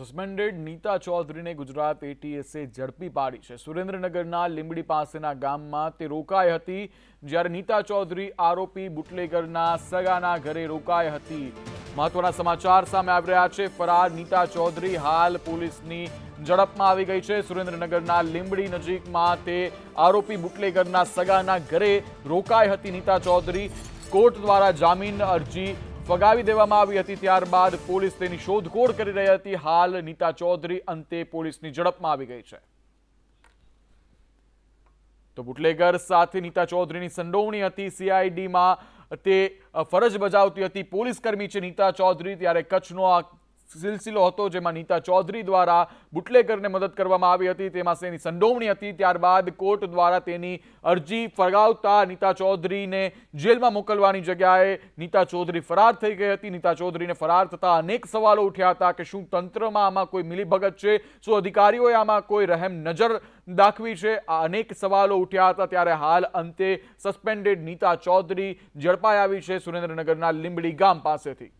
Suspended Nita ચૌધરીને ગુજરાત એટીએસે ઝડપી પાડી છે. સુરેન્દ્રનગરના લીંબડી પાસેના ગામમાં તે રોકાઈ હતી, જ્યારે નીતા ચૌધરી આરોપી બુટલેગરના સગાના ઘરે રોકાઈ હતી. મહત્વના સમાચાર સામે આવી રહ્યા છે. ફરાર નીતા ચૌધરી હાલ પોલીસની ઝડપમાં આવી ગઈ છે. સુરેન્દ્રનગરના લીંબડી નજીકમાં તે આરોપી બુટલેગરના સગાના ઘરે રોકાઈ હતી નીતા ચૌધરી કોર્ટ દ્વારા જામીન અરજી ફગાવી દેવામાં આવી હતી, ત્યારબાદ પોલીસ તેની શોધખોળ કરી રહી હતી. હાલ નીતા ચૌધરી અંતે પોલીસની ઝડપમાં આવી ગઈ છે. તો બુટલેગર સાથે નીતા ચૌધરીની સંડોવણી હતી. સીઆઈડીમાં તે ફરજ બજાવતી હતી. પોલીસ કર્મી છે નીતા ચૌધરી. ત્યારે કચ્છનો આ સિલસિલો હતો જેમાં નીતા ચૌધરી દ્વારા બુટલેગરને મદદ કરવામાં આવી હતી. તેમાં તેની સંડોવણી હતી. ત્યારબાદ કોર્ટ દ્વારા તેની અરજી ફગાવતા નીતા ચૌધરીને જેલમાં મોકલવાની જગ્યાએ નીતા ચૌધરી ફરાર થઈ ગઈ હતી. નીતા ચૌધરીને ફરાર થતા અનેક સવાલો ઉઠ્યા હતા કે શું તંત્રમાં આમાં કોઈ મિલીભગત છે? શું અધિકારીઓએ આમાં કોઈ રહેમ નજર દાખવી છે? આ અનેક સવાલો ઉઠ્યા હતા. ત્યારે હાલ અંતે સસ્પેન્ડેડ નીતા ચૌધરી ઝડપાઈ આવી છે સુરેન્દ્રનગરના લીંબડી ગામ પાસેથી.